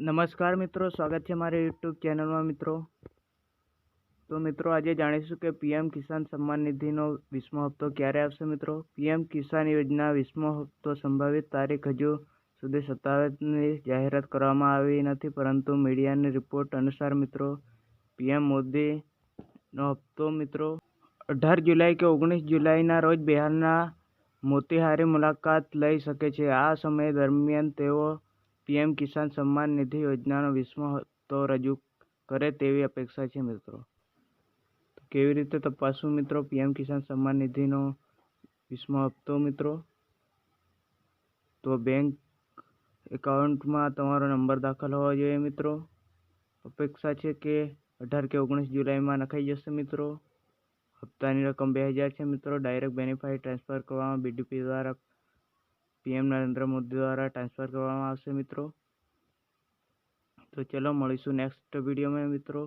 નમસ્કાર મિત્રો, સ્વાગત છે મારી યુટ્યુબ ચેનલમાં મિત્રો. તો મિત્રો, આજે જાણીશું કે પીએમ કિસાન સન્માન નિધિનો વીસમો હપ્તો ક્યારે આવશે મિત્રો? પીએમ કિસાન યોજના વીસમો હપ્તો સંભવિત તારીખ હજુ સુધી સત્તાવારની જાહેરાત કરવામાં આવી નથી, પરંતુ મીડિયાની રિપોર્ટ અનુસાર મિત્રો, પીએમ મોદીનો હપ્તો મિત્રો, અઢાર જુલાઈ કે ઓગણીસ જુલાઈના રોજ બિહારના મોતીહારી મુલાકાત લઈ શકે છે. આ સમય દરમિયાન તેઓ પીએમ કિસાન સન્માન નિધિ યોજનાનો વીસમો હપ્તો રજૂ કરે તેવી અપેક્ષા છે, મિત્રો. કેવી રીતે તપાસવું, મિત્રો? પીએમ કિસાન સન્માન નિધિનો વીસમો હપ્તો, મિત્રો? તો બેંક એકાઉન્ટમાં તમારો નંબર દાખલ હોવો જોઈએ, મિત્રો. અપેક્ષા છે કે અઢાર કે ઓગણીસ જુલાઈમાં નખાઈ જશે, મિત્રો. હપ્તાની રકમ બે હજાર છે, મિત્રો. ડાયરેક્ટ બેનિફાઇટ ટ્રાન્સફર કરવામાં બીડીપી દ્વારા પીએમ નરેન્દ્ર મોદી દ્વારા ટ્રાન્સફર કરવામાં આવશે મિત્રો. તો ચલો મળીશું નેક્સ્ટ વિડીયોમાં મિત્રો.